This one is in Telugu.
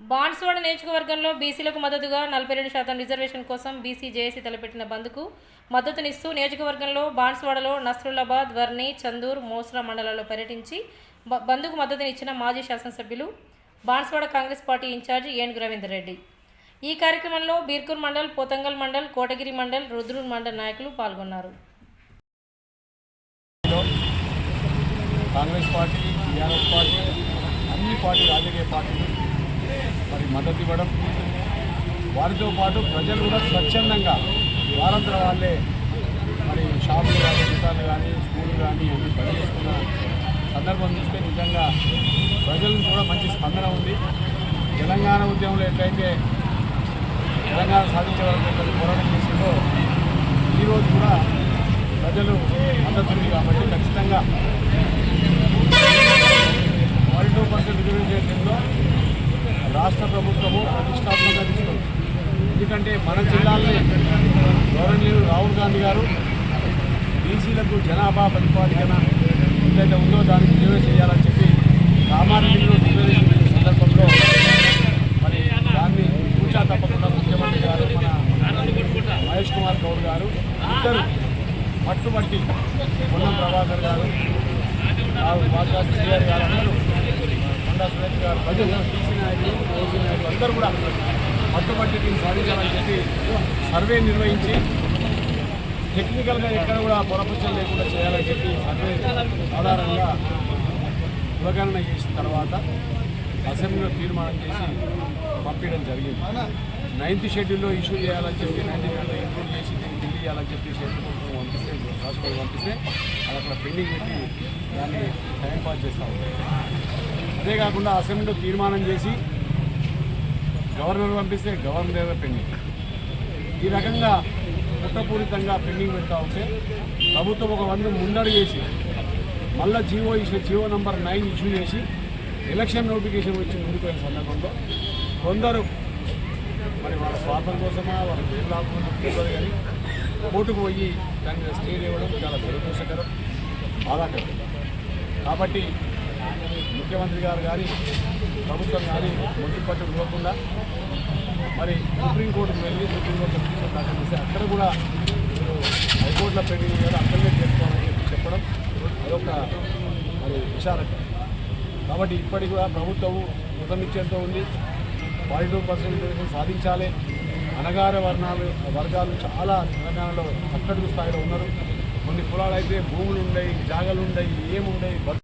బాన్స్వాడ నియోజకవర్గంలో బీసీలకు మద్దతుగా నలభై రెండు శాతం రిజర్వేషన్ కోసం బీసీ జేఏసీ తలపెట్టిన బంద్కు మద్దతునిస్తూ నియోజకవర్గంలో బాన్స్వాడలో నస్రులాబాద్ వర్ణి చందూర్ మోస్రా మండలాల్లో పర్యటించి బంద్కు మద్దతునిచ్చిన మాజీ శాసనసభ్యులు బాన్స్వాడ కాంగ్రెస్ పార్టీ ఇన్ఛార్జి ఏనుగు రవీందర్ రెడ్డి. ఈ కార్యక్రమంలో బీర్కూర్ మండల్ పోతంగల్ మండల్ కోటగిరి మండల్ రుద్రూర్ మండల్ నాయకులు పాల్గొన్నారు. కాంగ్రెస్ పార్టీ టీఆర్ఎస్ పార్టీ అన్ని పార్టీ రాజకీయ పార్టీలు మరి మద్దతు ఇవ్వడం. వారితో పాటు ప్రజలు కూడా స్వచ్ఛందంగా వారంతర వాళ్ళే మరి షాపులు కానీ దుకాణాలు కానీ స్కూళ్ళు కానీ అన్ని పనిచేస్తున్న సందర్భం చూస్తే నిజంగా ప్రజలకు కూడా మంచి స్పందన ఉంది. తెలంగాణ ఉద్యమంలో ఎట్లయితే తెలంగాణ సాధించే వరకు పోరాటం చేసిందో ఈరోజు కూడా ప్రజలు మద్దతు ఉంది కాబట్టి ఖచ్చితంగా ఎందుకంటే మన గౌరవనీయులు రాహుల్ గాంధీ గారు బీసీలకు జనాభా ప్రతిపాదికన ఏదైతే ఉందో దానికి నిలువ చేయాలని చెప్పి కామారెడ్డిలో రిజర్వేషన్ సందర్భంలో మరి దాన్ని కూర్చా తప్పకుండా ముఖ్యమంత్రి గారు మన మహేష్ కుమార్ గౌడ్ గారు ఇద్దరు పట్టుబట్టి పొన్నం ప్రభాకర్ గారు బాగా శ్రీగారి గారు అందరూ కొండా సురేష్ గారు ప్రజలు టీసీ నాయకులు ఓసీ నాయకులు అందరూ కూడా పట్టుబట్టి దీన్ని సాధించాలని చెప్పి సర్వే నిర్వహించి టెక్నికల్గా ఎక్కడ కూడా పొరపచ్చలు లేకుండా చేయాలని చెప్పి సర్వే ఆధారంగా అవగాహన చేసిన తర్వాత అసెంబ్లీలో తీర్మానం చేసి పంపించడం జరిగింది. నైన్త్ షెడ్యూల్లో ఇష్యూ చేయాలని చెప్పి నైన్త్ షెడ్యూల్లో ఇంప్రూవ్ చేసి దీన్ని ఢిల్లీ చేయాలని చెప్పి షెడ్యూల్ కోసం పంపిస్తే రాష్ట్రపతి పంపిస్తే అది అక్కడ పెండింగ్ పెట్టి దాన్ని టైం పాస్ చేస్తూ ఉంటాయి అదే కాకుండా అసెంబ్లీలో తీర్మానం చేసి గవర్నర్ పంపిస్తే గవర్నర్ దగ్గర పెండింగ్. ఈ రకంగా కుట్రపూరితంగా పెండింగ్ పెడతా ఉంటే ప్రభుత్వం ఒక వంద ముందడుగేసి మళ్ళా GO issue GO number nine issue చేసి ఎలక్షన్ నోటిఫికేషన్ వచ్చి ముందుకు సందర్భంలో కొందరు మరి వాళ్ళ స్వార్థం కోసమా వాళ్ళ పేరు లాభం తెలియదు కానీ కోర్టుకు పోయి దాని మీద స్టే ఇవ్వడం చాలా దురదృష్టకరం బాధాకరం. కాబట్టి ముఖ్యమంత్రి గారు కానీ ప్రభుత్వం కానీ మొట్టిపట్టు ఇవ్వకుండా మరి సుప్రీంకోర్టుకు వెళ్ళి సుప్రీంకోర్టు పిటిషన్ దాఖలు చేసి అక్కడ కూడా మీరు హైకోర్టులో పెండింగ్ కదా అక్కడనే చేసుకోవాలని చెప్పి చెప్పడం అదొక మరి విచారకం కాబట్టి ఇప్పటికి కూడా ప్రభుత్వం కృతనిశ్చయంతో ఉంది. ఫార్టీ టూ పర్సెంట్ సాధించాలి. అనగార వర్ణాలు వర్గాలు చాలా తెలంగాణలో అక్కడికి స్థాయిలో ఉన్నారు. కొన్ని కులాలు అయితే భూములు ఉండయి జాగలు ఉండయి ఏముండయి బతు